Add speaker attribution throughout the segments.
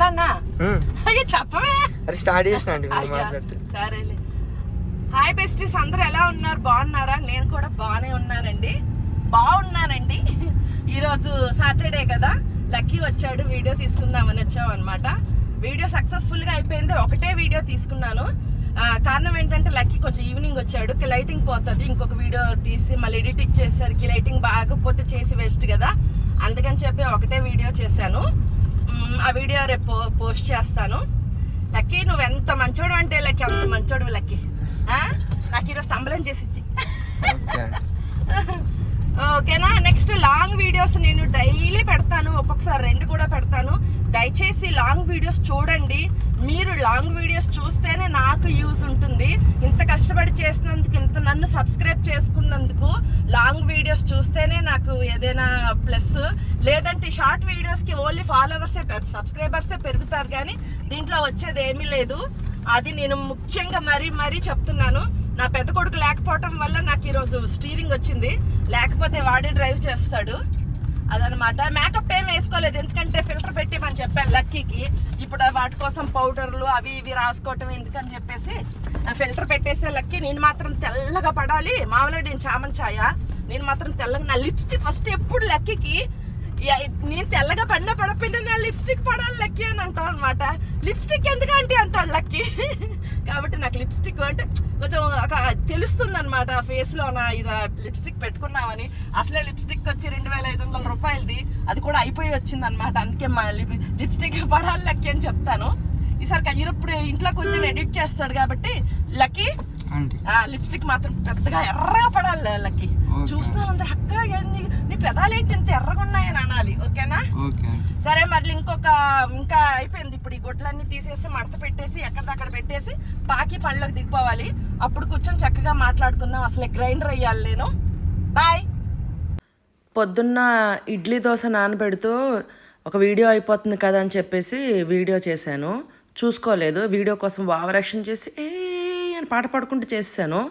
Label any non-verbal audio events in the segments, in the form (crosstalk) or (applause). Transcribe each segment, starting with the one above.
Speaker 1: మాట్లాడినా?
Speaker 2: ఉమ్.
Speaker 1: అయ్యో చెప్పవే.
Speaker 2: అరే స్టార్ట్ చేసిన అండి
Speaker 1: సరేలే. హాయ్ బెస్టీస్ అందరూ ఎలా ఉన్నారు? బాగున్నారా? నేను కూడా బాగానే ఉన్నానండి. బాగున్నానండి. ఈరోజు సాటర్డే కదా. లక్కీ వచ్చాడు వీడియో తీసుకుందామని వచ్చాం అనమాట వీడియో సక్సెస్ఫుల్గా అయిపోయింది. ఒకటే వీడియో తీసుకున్నాను. కారణం ఏంటంటే లక్కీ కొంచెం ఈవినింగ్ వచ్చాడు. లైటింగ్ పోతుంది. ఇంకొక వీడియో తీసి మళ్ళీ ఎడిటింగ్ చేసేసరికి లైటింగ్ బాగపోతే చేసి వేస్ట్ కదా. అందుకని చెప్పి ఒకటే వీడియో చేశాను. ఆ వీడియో రేపు పోస్ట్ చేస్తాను. లక్కీ నువ్వు ఎంత మంచోడు అంటే లక్కీ అంత మంచోడు లక్కీ. ఆ? నాకు ఈరోజు స్తంభలం చేసి ఇచ్చి
Speaker 2: ఓకే.
Speaker 1: ఓకేనా నెక్స్ట్ లాంగ్ వీడియోస్ నేను డైలీ పెడతాను ఒక్కొక్కసారి రెండు కూడా పెడతాను. దయచేసి లాంగ్ వీడియోస్ చూడండి. మీరు లాంగ్ వీడియోస్ చూస్తేనే నాకు యూజ్ ఉంటుంది. ఇంత కష్టపడి చేసినందుకు ఇంత నన్ను సబ్స్క్రైబ్ చేసుకున్నందుకు లాంగ్ వీడియోస్ చూస్తేనే నాకు ఏదైనా ప్లస్. లేదంటే షార్ట్ వీడియోస్కి ఓన్లీ ఫాలోవర్సే సబ్స్క్రైబర్సే పెరుగుతారు కానీ దీంట్లో వచ్చేది ఏమీ లేదు. అది నేను ముఖ్యంగా మరీ మరీ చెప్తున్నాను. నా పెద్ద కొడుకు లేకపోవటం వల్ల నాకు ఈరోజు స్టీరింగ్ వచ్చింది. లేకపోతే వాడే డ్రైవ్ చేస్తాడు. అదనమాట. మేకప్ ఏం వేసుకోలేదు. ఎందుకంటే ఫిల్టర్ పెట్టి మనం చెప్పాను లక్కీకి. ఇప్పుడు వాటి కోసం పౌడర్లు అవి ఇవి రాసుకోవటం ఎందుకని చెప్పేసి ఫిల్టర్ పెట్టేసే లక్కీ నేను మాత్రం తెల్లగా పడాలి. మామూలుగా నేను చామన్ ఛాయ నేను మాత్రం తెల్లగా నా లిప్స్టిక్ ఫస్ట్ ఎప్పుడు లక్కీకి నేను తెల్లగా పడినా పడపోయినా నా లిప్స్టిక్ పడాలి లక్కీ అని అంటాం అనమాట లిప్స్టిక్ ఎందుకంటే అంటాడు లక్కీ? కాబట్టి నాకు లిప్స్టిక్ అంటే కొంచెం ఒక తెలుస్తుంది అనమాట ఫేస్లో నా ఇది లిప్స్టిక్ పెట్టుకున్నామని. అసలే లిప్స్టిక్ వచ్చి రెండు వేల ఐదు వందల రూపాయలది. అది కూడా అయిపోయి వచ్చింది అనమాట అందుకే మా లిప్స్టిక్ పడాలి లక్కీ అని చెప్తాను. ఈసారి కయ్యప్పుడు ఇంట్లో కొంచెం ఎడిట్ చేస్తాడు కాబట్టి లక్కీ లిప్స్టిక్ మాత్రం పెద్దగా ఎర్రగా పడాలి లక్కీ
Speaker 2: ఓకే.
Speaker 1: చూసిన అందరు అక్క ఏంది నీ పెదాలేంటి ఇంత ఎర్రగా ఉన్నాయని అనాలి ఓకేనా?
Speaker 2: ఓకే
Speaker 1: సరే మళ్ళీ ఇంకొక ఇంకా అయిపోయింది ఇప్పుడు ఈ గుడ్లన్నీ తీసేసి మడత పెట్టేసి ఎక్కడిదక్కడ పెట్టేసి పాకి పళ్ళకి దిగిపోవాలి. అప్పుడు కూర్చొని చక్కగా మాట్లాడుకుందాం. అసలు గ్రైండర్ అయ్యాలి నేను. బాయ్. పొద్దున్న ఇడ్లీ దోశ నానబెడుతూ ఒక వీడియో అయిపోతుంది కదా అని చెప్పేసి వీడియో చేశాను. చూసుకోలేదు. వీడియో కోసం ఓవరాక్షన్ చేసి ఏ అని పాట పాడుకుంటూ చేశాను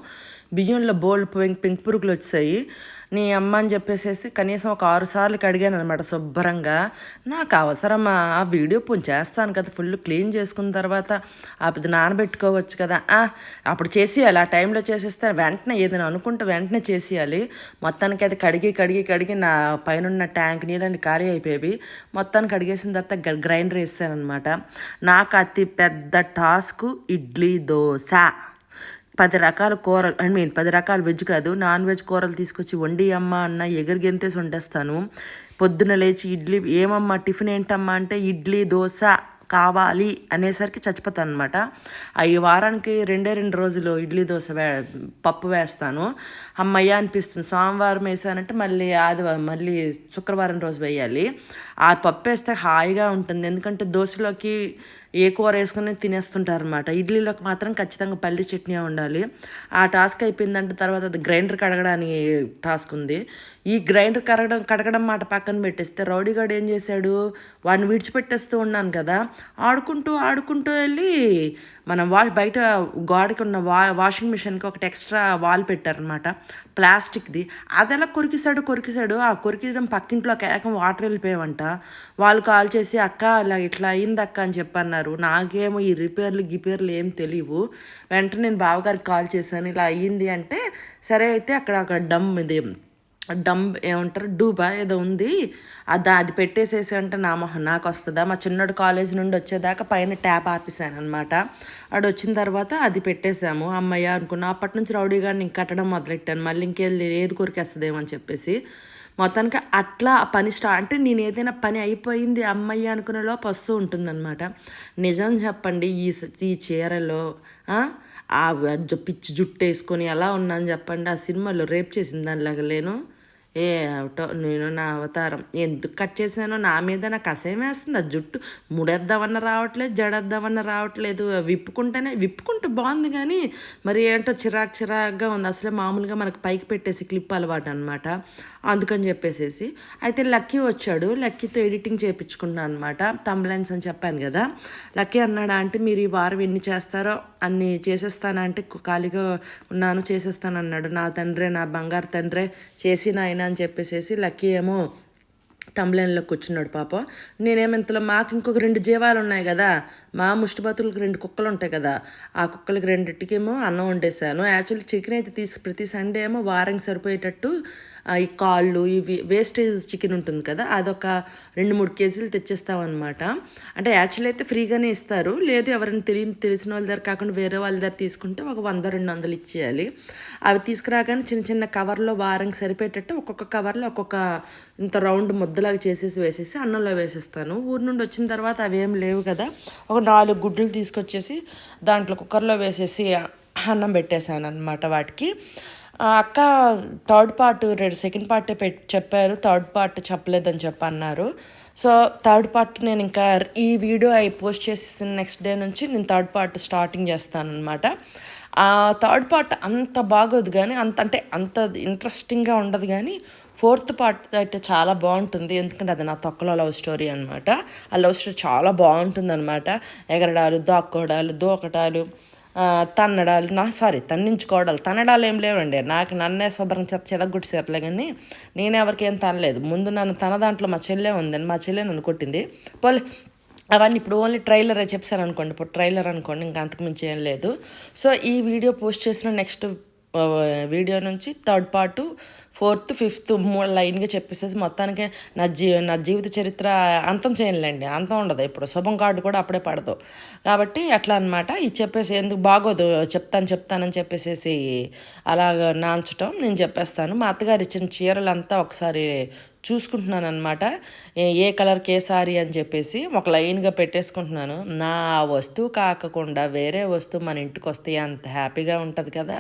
Speaker 1: బియ్యంలో బోల్డ్ పింక్ పింక్ పురుగులు వచ్చాయి. నీ అమ్మ అని చెప్పేసేసి కనీసం ఒక ఆరు సార్లు కడిగాను అనమాట శుభ్రంగా. నాకు అవసరమా? ఆ వీడియో పోనీ చేస్తాను కదా. ఫుల్ క్లీన్ చేసుకున్న తర్వాత అది నానబెట్టుకోవచ్చు కదా. ఆ, అప్పుడు చేసేయాలి. ఆ టైంలో చేసేస్తే వెంటనే ఏదైనా అనుకుంటే వెంటనే చేసేయాలి. మొత్తానికి అది కడిగి కడిగి కడిగి నా పైన ట్యాంక్ నీళ్ళని ఖాళీ అయిపోయి మొత్తానికి కడిగేసిన తర్వాత గ్రైండర్ వేసాను అనమాట నాకు అతి పెద్ద టాస్క్ ఇడ్లీ దోశ. పది రకాల కూరలు ఐ మీన్ పది రకాల వెజ్ కాదు నాన్ వెజ్ కూరలు తీసుకొచ్చి వండి అమ్మ అన్న ఎగిరి గెంతేసి వండేస్తాను. పొద్దున లేచి ఇడ్లీ ఏమమ్మా టిఫిన్ ఏంటమ్మా అంటే ఇడ్లీ దోశ కావాలి అనేసరికి చచ్చిపోతాను అనమాట ఈ వారానికి రెండే రెండు రోజులు ఇడ్లీ దోశ వే పప్పు వేస్తాను. అమ్మయ్య అనిపిస్తుంది. సోమవారం వేసానంటే మళ్ళీ ఆదివారం మళ్ళీ శుక్రవారం రోజు వేయాలి. ఆ పప్పు వేస్తే హాయిగా ఉంటుంది. ఎందుకంటే దోశలోకి ఏ కూర వేసుకుని తినేస్తుంటారు అనమాట ఇడ్లీలోకి మాత్రం ఖచ్చితంగా పల్లి చట్నీ ఉండాలి. ఆ టాస్క్ అయిపోయిందంటే తర్వాత అది గ్రైండర్ కడగడానికి టాస్క్ ఉంది. ఈ గ్రైండర్ కడగడం కడగడం మాట పక్కన పెట్టేస్తే రౌడీగాడు ఏం చేశాడు? వాడిని విడిచిపెట్టేస్తూ ఉన్నాను కదా. ఆడుకుంటూ ఆడుకుంటూ వెళ్ళి మనం వా బయట గోడకి ఉన్న వా వాషింగ్ మిషన్కి ఒకటి ఎక్స్ట్రా వాల్ పెట్టారనమాట ప్లాస్టిక్ది. అది ఎలా కొరికిసాడు కొరికిసాడు ఆ కొరికిడం పక్కింట్లో ఏకం వాటర్ వెళ్ళిపోయావంట. వాళ్ళు కాల్ చేసి అక్క ఇలా ఇట్లా అయింది అక్క అని చెప్పన్నారు. నాకేమో ఈ రిపేర్లు గిపేర్లు ఏం తెలియవు వెంటనే నేను బావగారికి కాల్ చేశాను. ఇలా అయ్యింది అంటే సరే అయితే అక్కడ ఒక డమ్ ఇది డమ్ ఏమంటారు డూబా ఏదో ఉంది. అది అది పెట్టేసేసి అంటే నా మొహం నాకు వస్తుందా? మా చిన్నడు కాలేజ్ నుండి వచ్చేదాకా పైన ట్యాప్ ఆపేసాను అనమాట ఆడు వచ్చిన తర్వాత అది పెట్టేశాము. అమ్మయ్య అనుకున్నా అప్పటి నుంచి రౌడీ గారిని ఇంక కట్టడం మొదలెట్టాను. మళ్ళీ ఇంకెళ్ళి ఏది కొరికేస్తుందేమో అని చెప్పేసి. మొత్తానికి అట్లా ఆ పని స్టా అంటే నేను ఏదైనా పని అయిపోయింది అమ్మయ్య అనుకునే లోపు వస్తూ ఉంటుందన్నమాట. నిజం చెప్పండి ఈ ఈ చీరలో ఆ, పిచ్చి జుట్టు వేసుకొని ఎలా ఉన్నాను చెప్పండి. ఆ సినిమాలో రేప్ చేసిన దానిలాగా లేను. ఏ అవుటో నేను నా అవతారం. ఎందుకు కట్ చేశానో నా మీద నాకు అసహ్యం వేస్తుంది. ఆ జుట్టు ముడేద్దామన్న రావట్లేదు జడేద్దామన్న రావట్లేదు. విప్పుకుంటేనే విప్పుకుంటే బాగుంది కానీ మరి ఏంటో చిరాకు చిరాకుగా ఉంది. అసలే మామూలుగా మనకు పైకి పెట్టేసి క్లిప్ అలవాటు అనమాట అందుకని చెప్పేసేసి. అయితే లక్కీ వచ్చాడు. లక్కీతో ఎడిటింగ్ చేయించుకున్నాను అనమాట తమ్లైన్స్ అని చెప్పాను కదా. లక్కీ అన్నాడు అంటే మీరు ఈ వారం ఎన్ని చేస్తారో అన్ని చేసేస్తానంటే ఖాళీగా ఉన్నాను చేసేస్తాను అన్నాడు నా తండ్రే నా బంగారు తండ్రే చేసి నాయన అని చెప్పేసేసి లక్కీ ఏమో తమ్లైన్లో కూర్చున్నాడు పాప. నేనేమింతలో మాకు ఇంకొక రెండు జీవాలు ఉన్నాయి కదా. మా ముష్టిబతులకు రెండు కుక్కలు ఉంటాయి కదా. ఆ కుక్కలకి రెండింటికేమో అన్నం వండేసాను యాక్చువల్లీ చికెన్ అయితే తీసి ప్రతి సండే ఏమో వారానికి సరిపోయేటట్టు ఈ కాళ్ళు ఇవి వేస్టేజ్ చికెన్ ఉంటుంది కదా అదొక రెండు మూడు కేజీలు తెచ్చేస్తామన్నమాట అంటే యాక్చువల్ అయితే ఫ్రీగానే ఇస్తారు. లేదు ఎవరైనా తెలియ తెలిసిన వాళ్ళ దగ్గర కాకుండా వేరే వాళ్ళ దగ్గర తీసుకుంటే ఒక వంద రెండు వందలు ఇచ్చేయాలి. అవి తీసుకురాగానే చిన్న చిన్న కవర్లో వారంకి సరిపెట్టేట్టు ఒక్కొక్క కవర్లో ఒక్కొక్క ఇంత రౌండ్ ముద్దలాగా చేసేసి వేసేసి అన్నంలో వేసేస్తాను. ఊరి నుండి వచ్చిన తర్వాత అవి ఏం లేవు కదా ఒక నాలుగు గుడ్లు తీసుకొచ్చేసి దాంట్లో కుక్కర్లో వేసేసి అన్నం పెట్టేశాను అనమాట వాటికి. అక్క థర్డ్ పార్ట్ రెండు సెకండ్ పార్ట్ పెట్ చెప్పారు. థర్డ్ పార్ట్ చెప్పలేదని చెప్పి అన్నారు సో థర్డ్ పార్ట్ నేను ఇంకా ఈ వీడియో అయి పోస్ట్ చేసిన నెక్స్ట్ డే నుంచి నేను థర్డ్ పార్ట్ స్టార్టింగ్ చేస్తాను అనమాట ఆ థర్డ్ పార్ట్ అంత బాగోదు కానీ అంత అంటే అంత ఇంట్రెస్టింగ్గా ఉండదు కానీ ఫోర్త్ పార్ట్ అయితే చాలా బాగుంటుంది. ఎందుకంటే అది నా తొక్కలో లవ్ స్టోరీ అనమాట ఆ లవ్ స్టోరీ చాలా బాగుంటుంది అనమాట ఎగరడాలు దాక్కోడాలు దూకటాలు. తన్నడాలు నా సారీ తన్నించుకోవడాలు తన్నడాలు ఏం లేవండి. నాకు నన్నే శుభ్రం చెత్త చెదగొట్టేసారులే కానీ నేను ఎవరికి తనలేదు. ముందు నన్ను తన దాంట్లో మా చెల్లె ఉందని మా చెల్లె నన్ను కొట్టింది. పోలే అవన్నీ ఇప్పుడు ఓన్లీ ట్రైలరే చెప్పాను అనుకోండి ఇప్పుడు ట్రైలర్ అనుకోండి ఇంకా అంతకుమించి ఏం లేదు. సో ఈ వీడియో పోస్ట్ చేసిన నెక్స్ట్ వీడియో నుంచి థర్డ్ పార్ట్ ఫోర్త్ ఫిఫ్త్ మూడు లైన్గా చెప్పేసేసి మొత్తానికి నా జీ నా జీవిత చరిత్ర అంతం చేయలేండి అంతం ఉండదు ఇప్పుడు శుభం కార్డు కూడా అప్పుడే పడదు. కాబట్టి అట్లా అనమాట ఇది చెప్పేసి ఎందుకు బాగోదు. చెప్తాను చెప్తానని చెప్పేసేసి అలాగ నాంచటం నేను చెప్పేస్తాను. మా అత్తగారు ఇచ్చిన చీరలు అంతా ఒకసారి చూసుకుంటున్నాను అనమాట ఏ కలర్కి ఏ సారీ అని చెప్పేసి ఒక లైన్గా పెట్టేసుకుంటున్నాను. నా వస్తువు కాకుండా వేరే వస్తువు మన ఇంటికి వస్తే అంత హ్యాపీగా ఉంటుంది కదా.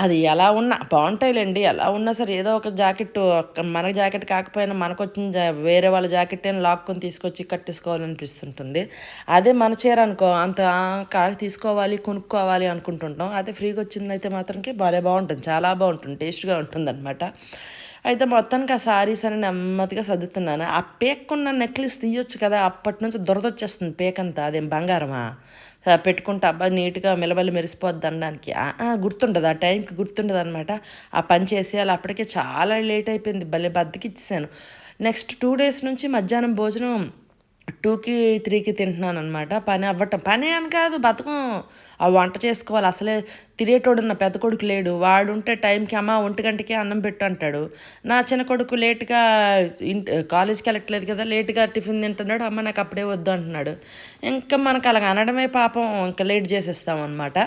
Speaker 1: అది ఎలా ఉన్నా బాగుంటాయిలేండి. ఎలా ఉన్నా సరే ఏదో ఒక జాకెట్ మన జాకెట్ కాకపోయినా మనకు వచ్చిన జా- వేరే వాళ్ళ జాకెట్ అని లాక్కొని తీసుకొచ్చి కట్టేసుకోవాలనిపిస్తుంటుంది. అదే మన చీర అనుకో అంత ఆ, కాకి తీసుకోవాలి కొనుక్కోవాలి అనుకుంటుంటాం. అదే ఫ్రీగా వచ్చిందైతే మాత్రంకి భలే బాగుంటుంది. చాలా బాగుంటుంది. టేస్ట్గా ఉంటుంది అనమాట అయితే మొత్తానికి ఆ సారీస్ అని నెమ్మదిగా సర్దుతున్నాను. ఆ పేక్కున్న నెక్లెస్ తీయొచ్చు కదా అప్పటి నుంచి దురద వచ్చేస్తుంది పేకంతా. అదేం బంగారమా? పెట్టుకుంటే అబ్బా నీట్గా మెలబెల మెరిసిపోద్ది అనడానికి. గుర్తుండదు ఆ టైంకి గుర్తుండదు అనమాట ఆ పని చేసేయాలి అప్పటికే చాలా లేట్ అయిపోయింది భలే బద్దకిచ్చేసాను. నెక్స్ట్ టూ డేస్ నుంచి మధ్యాహ్నం భోజనం టూకి త్రీకి తింటున్నాను అనమాట పని అవ్వటం. పని అని కాదు బతకం. ఆ వంట చేసుకోవాలి. అసలే తినేటోడు నా పెద్ద కొడుకు లేడు. వాడు ఉంటే టైంకి అమ్మ ఒంటి గంటకే అన్నం పెట్టు అంటాడు. నా చిన్న కొడుకు లేట్గా ఇంటి కాలేజ్కి వెళ్ళట్లేదు కదా లేట్గా టిఫిన్ తింటున్నాడు. అమ్మ నాకు అప్పుడే వద్దు అంటున్నాడు. ఇంకా మనకు అలాగ అనడమే పాపం. ఇంకా లేట్ చేసేస్తాం అనమాట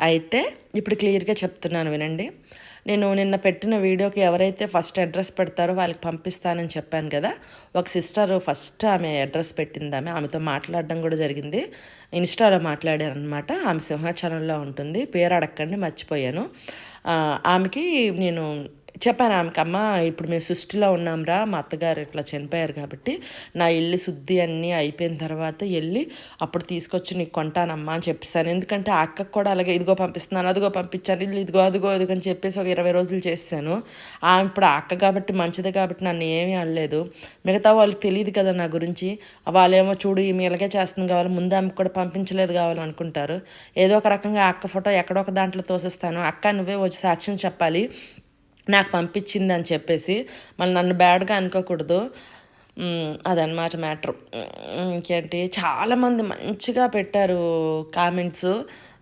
Speaker 1: అయితే ఇప్పుడు క్లియర్గా చెప్తున్నాను వినండి. నేను నిన్న పెట్టిన వీడియోకి ఎవరైతే ఫస్ట్ అడ్రస్ పెడతారో వాళ్ళకి పంపిస్తానని చెప్పాను కదా. ఒక సిస్టర్ ఫస్ట్ ఆమె అడ్రస్ పెట్టింది ఆమె. ఆమెతో మాట్లాడడం కూడా జరిగింది. ఇన్స్టాలో మాట్లాడారు అనమాట ఆమె సింహాచలంలో ఉంటుంది. పేరు అడగండి మర్చిపోయాను. ఆమెకి నేను చెప్పాను ఆమెకమ్మ ఇప్పుడు మేము సృష్టిలో ఉన్నాంరా మా అత్తగారు ఇట్లా చనిపోయారు కాబట్టి నా ఇల్లు శుద్ధి అన్నీ అయిపోయిన తర్వాత వెళ్ళి అప్పుడు తీసుకొచ్చి నీకు కొంటానమ్మా అని చెప్పేసాను. ఎందుకంటే ఆ అక్కకు కూడా అలాగే ఇదిగో పంపిస్తున్నాను అదిగో పంపించాను ఇల్లు ఇదిగో అదిగో అదిగో అని చెప్పేసి ఒక ఇరవై రోజులు చేశాను ఆమె ఇప్పుడు ఆ అక్క కాబట్టి మంచిది కాబట్టి నన్ను ఏమీ అనలేదు. మిగతా వాళ్ళకి తెలియదు కదా నా గురించి. వాళ్ళేమో చూడు ఈమె ఇలాగే చేస్తుంది కావాలి ముందు ఆమెకు కూడా పంపించలేదు కావాలి అనుకుంటారు. ఏదో ఒక రకంగా అక్క ఫోటో ఎక్కడో ఒక దాంట్లో తోసేస్తాను. అక్క నువ్వే వచ్చి సాక్ష్యం చెప్పాలి. నాకు పంపించింది అని చెప్పేసి మళ్ళీ నన్ను బ్యాడ్గా అనుకోకూడదు. అదనమాట మ్యాటర్. ఇంకేంటి? చాలామంది మంచిగా పెట్టారు కామెంట్స్.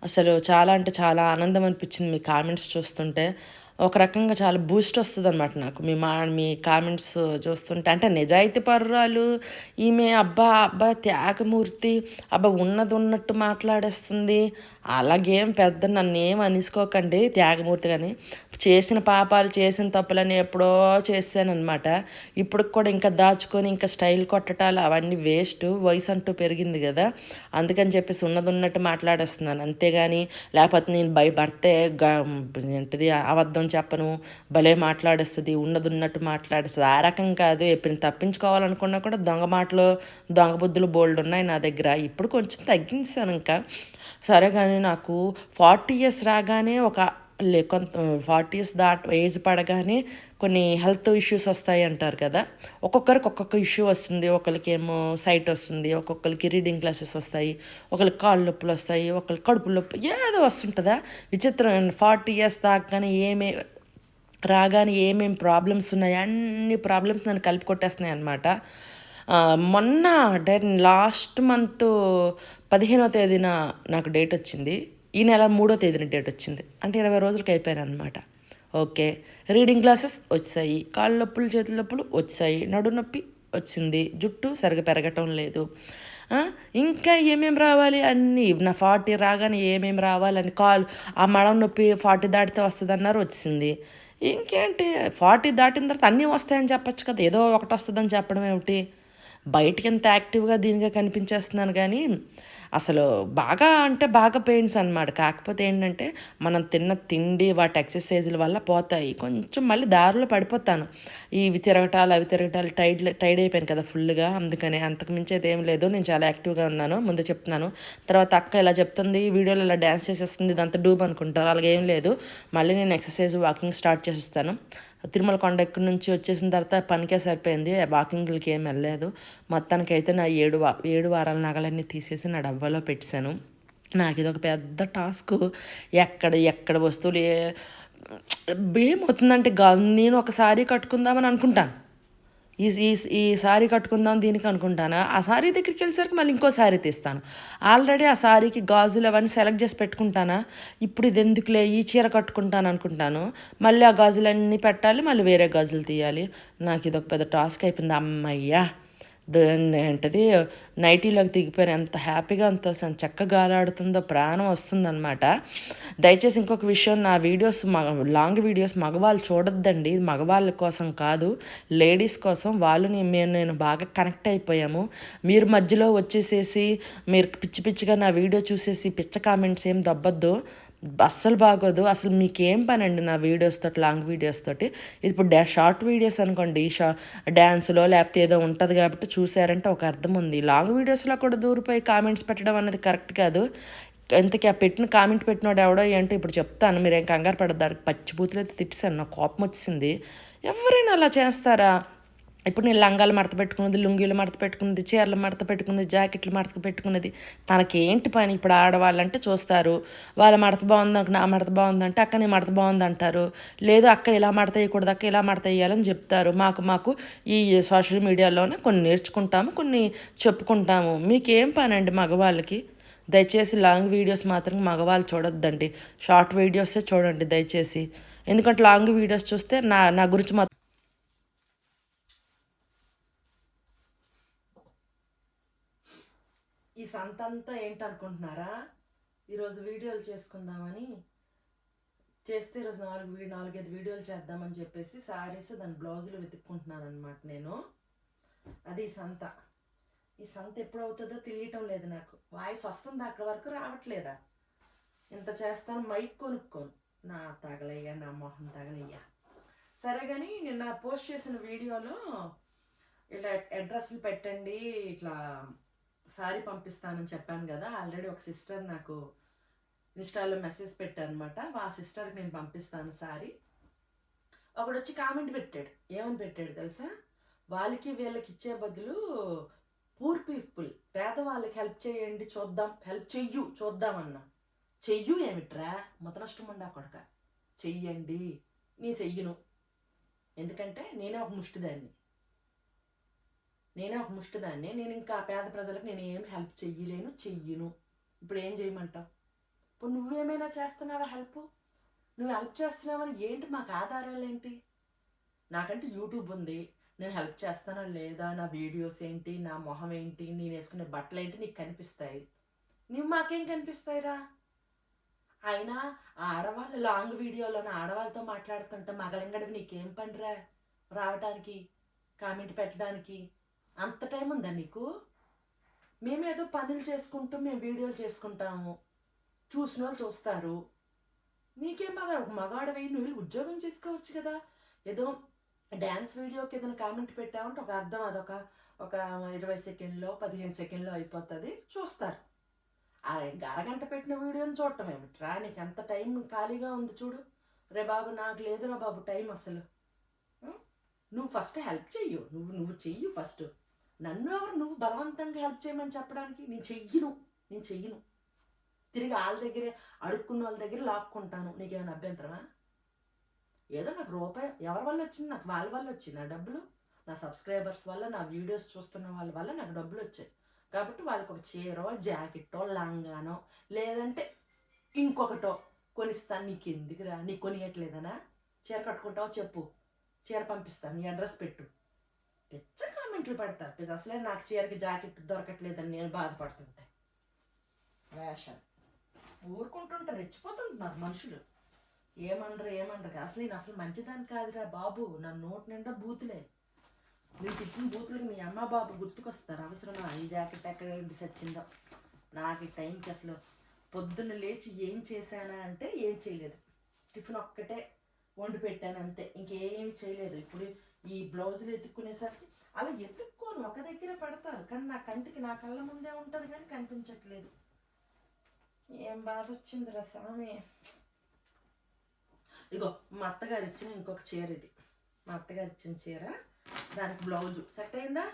Speaker 1: అసలు చాలా అంటే చాలా ఆనందం అనిపించింది మీ కామెంట్స్ చూస్తుంటే. ఒక రకంగా చాలా బూస్ట్ వస్తుంది అనమాట నాకు. మీ మా మీ కామెంట్స్ చూస్తుంటే. అంటే నిజాయితీ పర్రాలు ఈమె అబ్బా అబ్బా త్యాగమూర్తి అబ్బా ఉన్నది ఉన్నట్టు మాట్లాడేస్తుంది. అలాగేం పెద్ద నన్ను ఏం అనిసుకోకండి త్యాగమూర్తి కానీ చేసిన పాపాలు చేసిన తప్పులని ఎప్పుడో చేశానమాట ఇప్పటికి కూడా ఇంకా దాచుకొని ఇంకా స్టైల్ కొట్టటాలు అవన్నీ వేస్ట్. వయసు అంటూ పెరిగింది కదా. అందుకని చెప్పేసి ఉన్నది ఉన్నట్టు మాట్లాడేస్తున్నాను. అంతేగాని లేకపోతే నేను భయపడితే ఏంటిది అబద్ధం చెప్పను. భలే మాట్లాడేస్తుంది ఉన్నది ఉన్నట్టు మాట్లాడేస్తుంది. ఆ రకం కాదు. ఎప్పుడు తప్పించుకోవాలనుకున్నా కూడా దొంగ మాటలు దొంగ బుద్ధులు బోల్డ్ ఉన్నాయి నా దగ్గర. ఇప్పుడు కొంచెం తగ్గించాను ఇంకా. సరే కానీ నాకు ఫార్టీ ఇయర్స్ రాగానే ఒక లే కొంత ఫార్టీ ఇయర్స్ దాట్ ఏజ్ పడగానే కొన్ని హెల్త్ ఇష్యూస్ వస్తాయి అంటారు కదా. ఒక్కొక్కరికి ఒక్కొక్క ఇష్యూ వస్తుంది. ఒకరికి ఏమో సైట్ వస్తుంది. ఒక్కొక్కరికి రీడింగ్ క్లాసెస్ వస్తాయి. ఒకరికి కాళ్ళు నొప్పులు వస్తాయి. ఒకరికి కడుపు నొప్పి ఏదో వస్తుంటుందా? విచిత్రం ఫార్టీ ఇయర్స్ దాకానే ఏమే రాగానే ఏమేమి ప్రాబ్లమ్స్ ఉన్నాయి అన్ని ప్రాబ్లమ్స్ నన్ను కలిపి కొట్టేస్తున్నాయి అనమాట మొన్న డే లాస్ట్ మంత్ పదిహేనో తేదీన నాకు డేట్ వచ్చింది. ఈ నెల మూడో తేదీన డేట్ వచ్చింది. అంటే ఇరవై రోజులకి అయిపోయాను అనమాట ఓకే. రీడింగ్ క్లాసెస్ వచ్చాయి. కాళ్ళ నొప్పులు చేతుల నొప్పులు వచ్చాయి. నడు నొప్పి వచ్చింది. జుట్టు సరిగా పెరగటం లేదు. ఇంకా ఏమేమి రావాలి అన్నీ. నా ఫార్టీ రాగానే ఏమేమి రావాలని కాల్ ఆ మడం నొప్పి ఫార్టీ దాటితే వస్తుంది అన్నారు వచ్చింది. ఇంకేంటి? ఫార్టీ దాటిన తర్వాత అన్నీ వస్తాయని చెప్పొచ్చు కదా. ఏదో ఒకటి వస్తుందని చెప్పడం ఏమిటి? బయటికి ఎంత యాక్టివ్గా దీనిగా కనిపించేస్తున్నాను కానీ అసలు బాగా అంటే బాగా పెయిన్స్ అన్నమాట. కాకపోతే ఏంటంటే మనం తిన్న తిండి వాటి ఎక్సర్సైజుల వల్ల పోతాయి. కొంచెం మళ్ళీ దారిలో పడిపోతాను. ఇవి తిరగటాలు అవి తిరగటాలు టైడ్ టైడ్ అయిపోయాను కదా ఫుల్గా. అందుకని అంతకుమించి అయితే ఏం లేదు. నేను చాలా యాక్టివ్గా ఉన్నాను. ముందు చెప్తున్నాను. తర్వాత అక్క ఇలా చెప్తుంది వీడియోలో ఇలా డ్యాన్స్ చేసేస్తుంది ఇదంతా డూబ్ అనుకుంటారు. అలాగే ఏం లేదు. మళ్ళీ నేను ఎక్సర్సైజ్ వాకింగ్ స్టార్ట్ చేసేస్తాను. తిరుమల కొండ ఎక్కడి నుంచి వచ్చేసిన తర్వాత పనికే సరిపోయింది. వాకింగ్లకి ఏం వెళ్ళలేదు. మొత్తానికి అయితే నా ఏడు వా ఏడు వారాల నగలన్నీ తీసేసి నా డబ్బాలో పెట్టాను నాకు ఇది ఒక పెద్ద టాస్క్. ఎక్కడ ఎక్కడ వస్తువులు ఏ ఏమవుతుందంటే గా నేను ఒక సారీ కట్టుకుందామని అనుకుంటాను. ఈ ఈ ఈ సారీ కట్టుకుందాం దీనికి అనుకుంటాను? ఆ సారీ దగ్గరికి వెళ్ళేసరికి మళ్ళీ ఇంకో సారీ తీస్తాను. ఆల్రెడీ ఆ సారీకి గాజులు అవన్నీ సెలెక్ట్ చేసి పెట్టుకుంటానా? ఇప్పుడు ఇది ఎందుకులే? ఈ చీర కట్టుకుంటాను అనుకుంటాను. మళ్ళీ ఆ గాజులన్నీ పెట్టాలి మళ్ళీ వేరే గాజులు తీయాలి. నాకు ఇది ఒక పెద్ద టాస్క్ అయిపోయింది అమ్మయ్యా! ఏంటది నైటీలోకి దిగిపోయిన ఎంత హ్యాపీగా అంత చక్కగా గాలాడుతుందో ప్రాణం వస్తుందనమాట దయచేసి ఇంకొక విషయం నా వీడియోస్ మగ లాంగ్ వీడియోస్ మగవాళ్ళు చూడొద్దండి. ఇది మగవాళ్ళ కోసం కాదు లేడీస్ కోసం. వాళ్ళని మేము నేను బాగా కనెక్ట్ అయిపోయాము. మీరు మధ్యలో వచ్చేసేసి మీరు పిచ్చి పిచ్చిగా నా వీడియో చూసేసి పిచ్చ కామెంట్స్ ఏం దబ్బద్దు. అస్సలు బాగోదు. అసలు మీకేం పని అండి నా వీడియోస్ తోటి లాంగ్ వీడియోస్ తోటి? ఇప్పుడు డా షార్ట్ వీడియోస్ అనుకోండి షా డ్యాన్స్లో లేకపోతే ఏదో ఉంటుంది కాబట్టి చూసారంటే ఒక అర్థం ఉంది. లాంగ్ వీడియోస్లో కూడా దూరిపోయి కామెంట్స్ పెట్టడం అనేది కరెక్ట్ కాదు. ఇంతకీ ఆ పెట్టిన కామెంట్ పెట్టినోడు ఎవడో ఏంటో ఇప్పుడు చెప్తాను. మీరు ఏం కంగారు పడద్దు. పచ్చి బూతులు అయితే తిట్టిసాను నాకు కోపం వచ్చింది ఎవరైనా అలా చేస్తారా? ఇప్పుడు నేను లంగాలు మడత పెట్టుకున్నది లుంగీలు మడత పెట్టుకున్నది చీరలు మడత పెట్టుకున్నది జాకెట్లు మడత పెట్టుకున్నది. తనకేంటి పని? ఇప్పుడు ఆడవాళ్ళంటే చూస్తారు వాళ్ళ మడత బాగుంది నా మడత బాగుందంటే అక్క నీ మడత బాగుంది అంటారు లేదు అక్క ఇలా మడత వేయకూడదు అక్క ఇలా మడత వేయాలని చెప్తారు. మాకు మాకు ఈ సోషల్ మీడియాలోనే కొన్ని నేర్చుకుంటాము కొన్ని చెప్పుకుంటాము. మీకేం పని అండి మగవాళ్ళకి? దయచేసి లాంగ్ వీడియోస్ మాత్రం మగవాళ్ళు చూడొద్దండి. షార్ట్ వీడియోసే చూడండి దయచేసి. ఎందుకంటే లాంగ్ వీడియోస్ చూస్తే నా నా గురించి మాత్రం ఈ సంతంతా ఏంటనుకుంటున్నారా? ఈరోజు వీడియోలు చేసుకుందామని చేస్తే ఈరోజు నాలుగు వీ నాలుగైదు వీడియోలు చేద్దామని చెప్పేసి శారీస్ దాని బ్లౌజులు వెతుక్కుంటున్నాను అనమాట నేను. అది ఈ సంత. ఈ సంత ఎప్పుడు అవుతుందో తెలియటం లేదు నాకు. వాయిస్ వస్తుంది అక్కడ వరకు రావట్లేదా? ఇంత చేస్తాను మైక్ కొనుక్కోను. నా తగలయ్యా నా మొహం తగలయ్యా. సరే కానీ నిన్న పోస్ట్ చేసిన వీడియోలో ఇట్లా అడ్రస్లు పెట్టండి ఇట్లా సారీ పంపిస్తానని చెప్పాను కదా ఆల్రెడీ ఒక సిస్టర్ నాకు ఇన్స్టాలో మెసేజ్ పెట్టారనమాట. ఆ సిస్టర్కి నేను పంపిస్తాను సారీ ఒకడు వచ్చి కామెంట్ పెట్టాడు. ఏమని పెట్టాడు తెలుసా? వాళ్ళకి వీళ్ళకి ఇచ్చే బదులు పూర్ పీపుల్ పేదవాళ్ళకి హెల్ప్ చేయండి చూద్దాం. హెల్ప్ చెయ్యు చూద్దామన్నా చెయ్యు ఏమిట్రా? మొదనష్టముండా కొడక? చెయ్యండి. నీ చెయ్యను. ఎందుకంటే నేనే ఒక ముష్టిదాన్ని. నేనే ఒక ముష్టిదాన్ని నేను ఇంకా పేద ప్రజలకు నేను ఏం హెల్ప్ చెయ్యలేను చెయ్యను. ఇప్పుడు ఏం చేయమంటావు? ఇప్పుడు నువ్వేమైనా చేస్తున్నావా హెల్ప్ నువ్వు హెల్ప్ చేస్తున్నావని ఏంటి మాకు ఆధారాలు ఏంటి? నాకంటే యూట్యూబ్ ఉంది. నేను హెల్ప్ చేస్తానా లేదా? నా వీడియోస్ ఏంటి? నా మొహం ఏంటి? నేను వేసుకునే బట్టలు ఏంటి? నీకు కనిపిస్తాయి. నువ్వు మాకేం కనిపిస్తాయిరా? అయినా ఆడవాళ్ళు లాంగ్ వీడియోలోనే ఆడవాళ్ళతో మాట్లాడుతుంటే మగలింగడివి నీకేం పనిరా? రావడానికి కామెంట్ పెట్టడానికి. అంత టైం ఉందా నీకు? మేమేదో పనులు చేసుకుంటూ మేము వీడియోలు చేసుకుంటాము. చూసిన వాళ్ళు చూస్తారు. నీకేం బాధ? ఒక మగాడవై నువ్వు ఉద్యోగం చేసుకోవచ్చు కదా. ఏదో డ్యాన్స్ వీడియోకి ఏదైనా కామెంట్ పెట్టామంటే ఒక అర్థం అదొక ఒక ఇరవై సెకండ్లో పదిహేను సెకండ్లో అయిపోతుంది. చూస్తారు. ఆ అరగంట పెట్టిన వీడియోని చూడటం ఏమిట్రా? నీకు ఎంత టైం ఖాళీగా ఉంది చూడు. రే బాబు నాకు లేదురా బాబు టైం అసలు. నువ్వు ఫస్ట్ హెల్ప్ చెయ్యు. నువ్వు నువ్వు చెయ్యు ఫస్ట్. నన్ను ఎవరు? నువ్వు బలవంతంగా హెల్ప్ చేయమని చెప్పడానికి నేను చెయ్యను. నేను చెయ్యను. తిరిగి వాళ్ళ దగ్గరే అడుక్కున్న వాళ్ళ దగ్గర లాక్కుంటాను. నీకేమైనా అభ్యంతరమా? ఏదో నాకు రూపాయి ఎవరి వల్ల వచ్చింది? నాకు వాళ్ళ వల్ల వచ్చింది నా డబ్బులు నా సబ్స్క్రైబర్స్ వల్ల నా వీడియోస్ చూస్తున్న వాళ్ళ వల్ల నాకు డబ్బులు వచ్చాయి. కాబట్టి వాళ్ళకి ఒక చీరో జాకెట్టో లంగానో లేదంటే ఇంకొకటో కొనిస్తాను నీకు ఎందుకురా నీ కొనియట్లేదనా? చీర కట్టుకుంటావో? చెప్పు. చీర పంపిస్తాను నీ అడ్రస్ పెట్టు. పిచ్చ కామెంట్లు పెడతారు. పిచ్చ అసలే నాకు చీరకి జాకెట్ దొరకట్లేదని నేను బాధపడుతుంటే. వేషం. ఊరుకుంటుంటారు రెచ్చిపోతుంటున్నారు మనుషులు. ఏమనరు ఏమనరు అసలు నేను అసలు మంచిదాన్ని కాదురా బాబు. నా నోటి నిండా బూతులే. నేను తిట్టిన బూతులకి మీ అమ్మ బాబు గుర్తుకొస్తారు. అవసరమా? ఈ జాకెట్ ఎక్కడ సచ్చిందో? నాకు ఈ టైంకి అసలు పొద్దున్న లేచి ఏం చేశానా అంటే ఏం చేయలేదు. టిఫిన్ ఒక్కటే వండి పెట్టాను అంతే. ఇంకేమి చేయలేదు. ఇప్పుడు ఈ బ్లౌజులు ఎత్తుక్కునేసరికి అలా ఎత్తుక్కోను ఒక దగ్గర పెడతారు కానీ నా కంటికి నా కళ్ళ ముందే ఉంటుంది కానీ కనిపించట్లేదు. ఏం బాధ వచ్చిందిరా స్వామి? ఇగో మా అత్తగారు ఇచ్చిన ఇంకొక చీర ఇది. మా అత్తగారు ఇచ్చిన చీర దానికి బ్లౌజు. సెట్ అయిందా?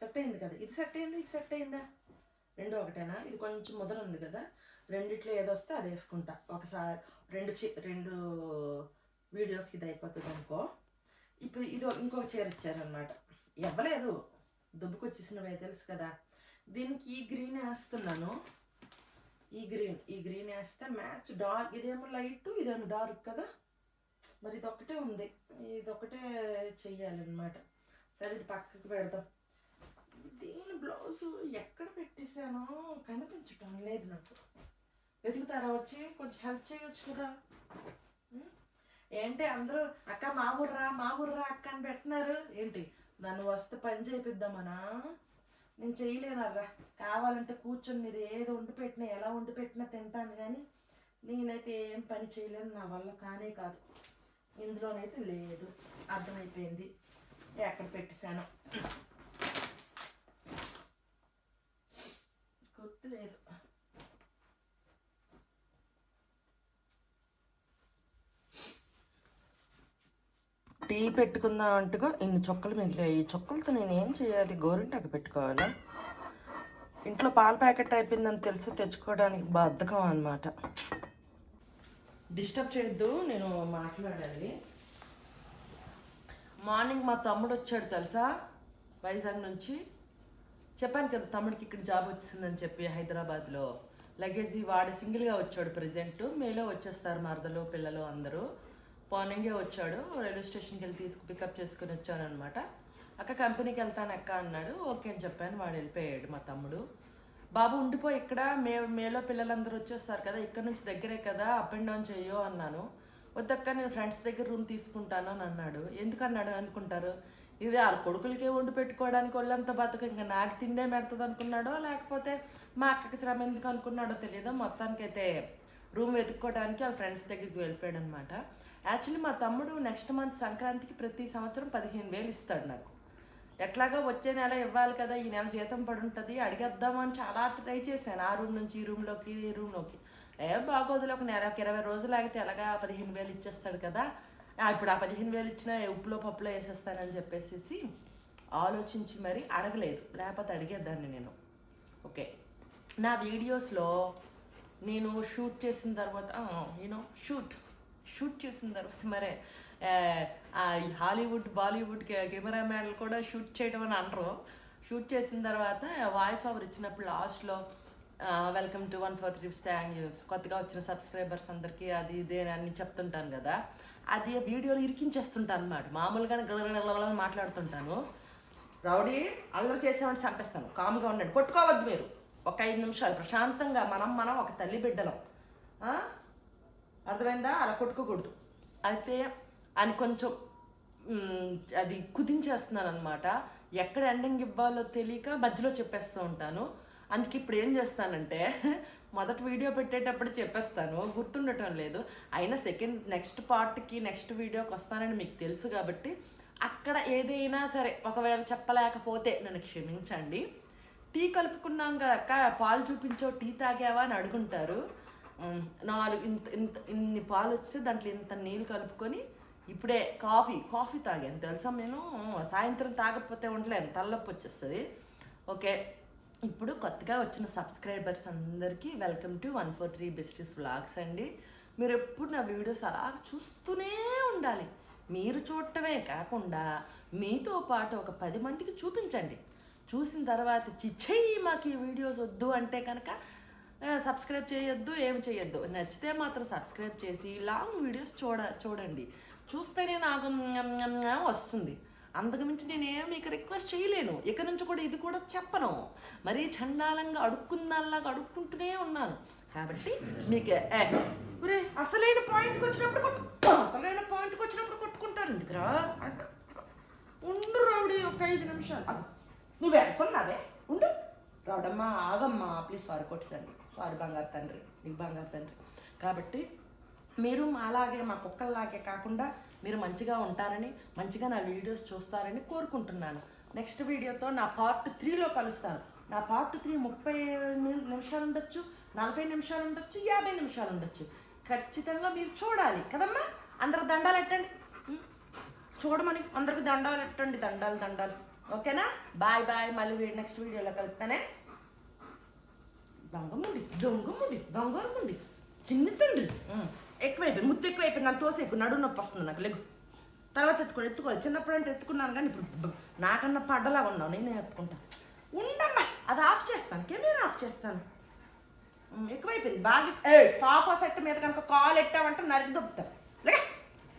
Speaker 1: సెట్ అయింది కదా. ఇది సెట్ అయింది? ఇది సెట్ అయిందా? రెండు ఒకటేనా? ఇది కొంచెం ముదర ఉంది కదా. రెండిట్లో ఏదో వస్తే అది వేసుకుంటా. ఒకసారి రెండు చీ రెండు వీడియోస్కి ఇది అయిపోతుంది అనుకో. ఇప్పుడు ఇది ఇంకొక చీర ఇచ్చారనమాట ఇవ్వలేదు. దుబ్బుకొచ్చేసినవే తెలుసు కదా. దీనికి ఈ గ్రీన్ వేస్తున్నాను. ఈ గ్రీన్ ఈ గ్రీన్ వేస్తే మ్యాచ్ డార్క్. ఇదేమో లైట్ ఇదేమో డార్క్ కదా. మరి ఇది ఒక్కటే ఉంది. ఇది చెయ్యాలన్నమాట. సరే ఇది పక్కకి పెడదాం. దీని బ్లౌజ్ ఎక్కడ పెట్టేశానో కనిపించటం లేదు నాకు. వెతుకుతారా వచ్చి? కొంచెం హెల్ప్ చేయొచ్చు కదా. ఏంటి అందరూ అక్క మా ఊర్రా మా ఊర్రా అక్క అని పెడుతున్నారు. ఏంటి? నన్ను వస్తే పని చేయిద్దామనా నేను చేయలేనర్రా. కావాలంటే కూర్చొని మీరు ఏది వండి పెట్టినా ఎలా వండి పెట్టినా తింటాను కానీ నేనైతే ఏం పని చేయలేను. నా వల్ల కానే కాదు. ఇందులోనైతే లేదు. అర్థమైపోయింది. ఎక్కడ పెట్టేశాను. గుర్తులేదు. టీ పెట్టుకుందాం అంటుగా ఇన్ని చొక్కలు మిగిలాయి ఈ చొక్కలతో నేను ఏం చేయాలి? గోరింటాకు పెట్టుకోవాలా? ఇంట్లో పాల ప్యాకెట్ అయిపోయిందని తెలిసి తెచ్చుకోవడానికి బద్ధకం అనమాట డిస్టర్బ్ చేయొద్దు నేను మాట్లాడాలి. మార్నింగ్ మా తమ్ముడు వచ్చాడు తెలుసా? వైజాగ్ నుంచి. చెప్పాను కదా తమ్ముడికి ఇక్కడ జాబ్ వచ్చిందని చెప్పి హైదరాబాద్లో. లగేజీ వాడు సింగిల్గా వచ్చాడు ప్రజెంట్. మేలో వచ్చేస్తారు మరదలు పిల్లలు అందరూ. మార్నింగే వచ్చాడు. రైల్వే స్టేషన్కి వెళ్ళి తీసుకు పికప్ చేసుకుని వచ్చాను అనమాట అక్క కంపెనీకి వెళ్తాను అక్క అన్నాడు. ఓకే అని చెప్పాను. వాడు వెళ్ళిపోయాడు మా తమ్ముడు. బాబు ఉండిపోయి ఇక్కడ. మే మేలో పిల్లలందరూ వచ్చేస్తారు కదా. ఇక్కడ నుంచి దగ్గరే కదా. అప్ అండ్ డౌన్ చెయ్యో అన్నాను. వద్దక్క నేను ఫ్రెండ్స్ దగ్గర రూమ్ తీసుకుంటాను అని అన్నాడు. ఎందుకు అన్నాడు. అనుకుంటారు ఇది వాళ్ళ కొడుకులకే వండి పెట్టుకోవడానికి వాళ్ళంతా బతుకు. ఇంకా నాకు తిండే పెడుతుంది అనుకున్నాడో లేకపోతే మా అక్కకి శ్రమ ఎందుకు అనుకున్నాడో తెలియదు మొత్తానికైతే రూమ్ వెతుక్కోవడానికి వాళ్ళ ఫ్రెండ్స్ దగ్గరికి వెళ్ళిపోయాడు అనమాట యాక్చువల్లీ మా తమ్ముడు నెక్స్ట్ మంత్ సంక్రాంతికి ప్రతి సంవత్సరం పదిహేను వేలు ఇస్తాడు నాకు. ఎట్లాగో వచ్చే నెల ఇవ్వాలి కదా ఈ నెల జీతం పడి ఉంటుంది అడిగేద్దామని చాలా ట్రై చేశాను. ఆ రూమ్ నుంచి ఈ రూమ్లోకి ఈ రూమ్లోకి ఏ బాగోదులో ఒక నెల ఒక ఇరవై రోజులు ఆగితే ఎలాగా పదిహేను వేలు ఇచ్చేస్తాడు కదా. ఇప్పుడు ఆ పదిహేను వేలు ఇచ్చిన ఉప్పులో పప్పులో వేసేస్తానని చెప్పేసి ఆలోచించి మరి అడగలేదు. లేకపోతే అడిగేదాన్ని నేను. ఓకే. నా వీడియోస్లో నేను షూట్ చేసిన తర్వాత యూనో షూట్ షూట్ చేసిన తర్వాత మరే హాలీవుడ్ బాలీవుడ్ కెమెరామ్యాన్లు కూడా షూట్ చేయడం అని అనరు. షూట్ చేసిన తర్వాత వాయిస్ ఓవర్ ఇచ్చినప్పుడు లాస్ట్లో welcome to one four trips thank you కొత్తగా వచ్చిన సబ్స్క్రైబర్స్ అందరికీ అది ఇదే అని చెప్తుంటాను కదా. అది వీడియోలు ఇరికించేస్తుంటాను అనమాట మామూలుగానే గలగలగలని మాట్లాడుతుంటాను రౌడీ అల్లరి చేసామంటే చంపేస్తాను కామ్గా ఉండండి కొట్టుకోవద్దు మీరు ఒక ఐదు నిమిషాలు ప్రశాంతంగా మనం మనం ఒక తల్లి బిడ్డలం అర్థమైందా? అలా కొట్టుకోకూడదు. అయితే అని కొంచెం అది కుదించేస్తున్నాను అనమాట ఎక్కడ ఎండింగ్ ఇవ్వాలో తెలియక మధ్యలో చెప్పేస్తూ ఉంటాను. అందుకే ఇప్పుడు ఏం చేస్తానంటే (laughs) మొదటి వీడియో పెట్టేటప్పుడు చెప్పేస్తాను. గుర్తుండటం లేదు. అయినా సెకండ్ నెక్స్ట్ పార్ట్కి నెక్స్ట్ వీడియోకి వస్తానని మీకు తెలుసు కాబట్టి అక్కడ ఏదైనా సరే ఒకవేళ చెప్పలేకపోతే నన్ను క్షమించండి. టీ కలుపుకున్నాం కదా పాలు చూపించావు టీ తాగావా అని అడుగుంటారు. నాలుగు ఇంత ఇంత ఇన్ని పాలు వస్తే దాంట్లో ఇంత నీళ్ళు కలుపుకొని ఇప్పుడే కాఫీ కాఫీ తాగాను. తెలుసా నేను? సాయంత్రం తాగకపోతే ఉండలేను. తలనొప్పి వచ్చేస్తుంది. ఓకే. ఇప్పుడు కొత్తగా వచ్చిన సబ్స్క్రైబర్స్ అందరికీ welcome to one four three besties vlogs అండి. మీరు ఎప్పుడు నా వీడియోస్ అలా చూస్తూనే ఉండాలి. మీరు చూడటమే కాకుండా మీతో పాటు ఒక పది మందికి చూపించండి. చూసిన తర్వాత చిచ్చయ్యి మాకు ఈ వీడియోస్ వద్దు అంటే కనుక సబ్స్క్రైబ్ చేయొద్దు ఏమి చేయొద్దు. నచ్చితే మాత్రం సబ్స్క్రైబ్ చేసి లాంగ్ వీడియోస్ చూడ చూడండి. చూస్తేనే నాకు వస్తుంది. అంతకుమించి నేనేం మీకు రిక్వెస్ట్ చేయలేను. ఇక నుంచి కూడా ఇది కూడా చెప్పను. మరీ చండాలంగా అడుక్కుందాల్లాగా అడుక్కుంటూనే ఉన్నాను. కాబట్టి మీకు ఒరే, అసలైన పాయింట్కి వచ్చినప్పుడు కొట్టు అసలైన పాయింట్కి వచ్చినప్పుడు కొట్టుకుంటారు. ఎందుకురా ఉండు రావుడి ఒక ఐదు నిమిషాలు. నువ్వు వెళ్తున్నావే ఉండు. రావడమ్మా ఆగమ్మా ప్లీజ్ సారీ కొట్టుసండి వారు బంగారు తండ్రి నీకు బంగారు తండ్రి. కాబట్టి మీరు అలాగే మా కుక్కల్లాగే కాకుండా మీరు మంచిగా ఉంటారని మంచిగా నా వీడియోస్ చూస్తారని కోరుకుంటున్నాను. నెక్స్ట్ వీడియోతో నా పార్ట్ త్రీలో కలుస్తాను. నా పార్ట్ త్రీ ముప్పై నిమిషాలు ఉండొచ్చు నలభై నిమిషాలు ఉండొచ్చు యాభై నిమిషాలు ఉండొచ్చు. ఖచ్చితంగా మీరు చూడాలి కదమ్మా? అందరు దండాలు ఎట్టండి. చూడమని అందరికి దండాలు ఎట్టండి దండాలు దండాలు. ఓకేనా? బాయ్ బాయ్ మళ్ళీ నెక్స్ట్ వీడియోలో కలుస్తానే. దొంగముండి దొంగముండి దొంగముండి చిన్ని తండ్రి. ఉం. ఎక్కువైపోయింది ముద్దు ఎక్కువైపోయింది నన్ను తోసేకు నడువు నొప్పి వస్తుంది నాకు లెగ్గు తర్వాత ఎత్తుకోవాలి ఎత్తుకోవాలి. చిన్నప్పుడు అంటే ఎత్తుకున్నాను కానీ ఇప్పుడు నాకన్నా పడ్డలా ఉన్నావు నేనే ఎత్తుకుంటా. ఉండమ్మా అది ఆఫ్ చేస్తాను కెమెరా ఆఫ్ చేస్తాను. ఎక్కువైపోయింది. బాగా ఏ సోఫా సెట్ మీద కనుక కాల్ ఎట్టామంటే నరికి దొబ్బుతారు